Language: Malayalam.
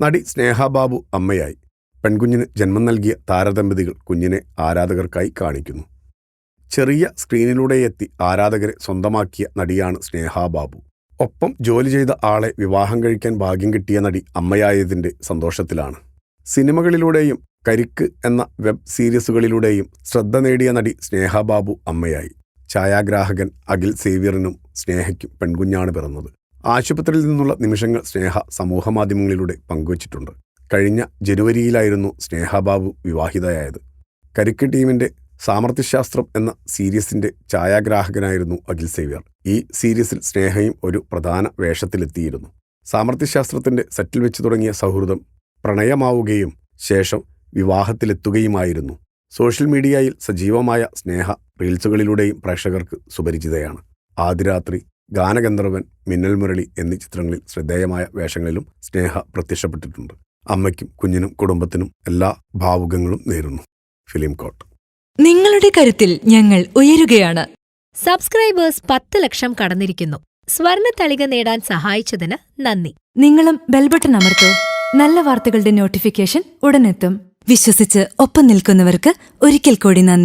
നടി സ്നേഹബാബു അമ്മയായി. പെൺകുഞ്ഞിന് ജന്മം നൽകിയ താരദമ്പതികൾ കുഞ്ഞിനെ ആരാധകർക്കായി കാണിക്കുന്നു. ചെറിയ സ്ക്രീനിലൂടെ എത്തി ആരാധകരെ സ്വന്തമാക്കിയ നടിയാണ് സ്നേഹബാബു ഒപ്പം ജോലി ചെയ്ത ആളെ വിവാഹം കഴിക്കാൻ ഭാഗ്യം കിട്ടിയ നടി അമ്മയായതിന്റെ സന്തോഷത്തിലാണ്. സിനിമകളിലൂടെയും കരിക്ക് എന്ന വെബ് സീരീസുകളിലൂടെയും ശ്രദ്ധ നേടിയ നടി സ്നേഹബാബു അമ്മയായി. ഛായാഗ്രാഹകൻ അഖിൽ സേവ്യറിനും സ്നേഹയ്ക്കും പെൺകുഞ്ഞാണ് പിറന്നത്. ആശുപത്രിയിൽ നിന്നുള്ള നിമിഷങ്ങൾ സ്നേഹ സമൂഹമാധ്യമങ്ങളിലൂടെ പങ്കുവച്ചിട്ടുണ്ട്. കഴിഞ്ഞ ജനുവരിയിലായിരുന്നു സ്നേഹബാബു വിവാഹിതയായത്. കരിക്ക് ടീമിന്റെ സാമർത്ഥ്യശാസ്ത്രം എന്ന സീരീസിന്റെ ഛായാഗ്രാഹകനായിരുന്നു അഖിൽ സേവ്യർ. ഈ സീരീസിൽ സ്നേഹയും ഒരു പ്രധാന വേഷത്തിലെത്തിയിരുന്നു. സാമർത്ഥ്യശാസ്ത്രത്തിന്റെ സെറ്റിൽ വെച്ച് തുടങ്ങിയ സൗഹൃദം പ്രണയമാവുകയും ശേഷം വിവാഹത്തിലെത്തുകയുമായിരുന്നു. സോഷ്യൽ മീഡിയയിൽ സജീവമായ സ്നേഹ റീൽസുകളിലൂടെയും പ്രേക്ഷകർക്ക് സുപരിചിതയാണ്. ആദിരാത്രി ഗാനഗന്ധർവൻ മിന്നൽ മുരളി എന്നീ ചിത്രങ്ങളിൽ ശ്രദ്ധേയമായ വേഷങ്ങളിലും സ്നേഹ പ്രത്യക്ഷപ്പെട്ടിട്ടുണ്ട്. അമ്മയ്ക്കും കുഞ്ഞിനും കുടുംബത്തിനും എല്ലാ ഭാവുകങ്ങളും നേരുന്നു. ഫിലിം കോട്ട് നിങ്ങളുടെ കരുത്തിൽ ഞങ്ങൾ ഉയരുകയാണ്. സബ്സ്ക്രൈബേഴ്സ് പത്ത് ലക്ഷം കടന്നിരിക്കുന്നു. സ്വർണ തളിക നേടാൻ സഹായിച്ചതിന് നന്ദി. നിങ്ങളും ബെൽബട്ടൺ അമർത്തോ. നല്ല വാർത്തകളുടെ നോട്ടിഫിക്കേഷൻ ഉടനെത്തും. വിശ്വസിച്ച് ഒപ്പം നിൽക്കുന്നവർക്ക് ഒരിക്കൽ കൂടി നന്ദി.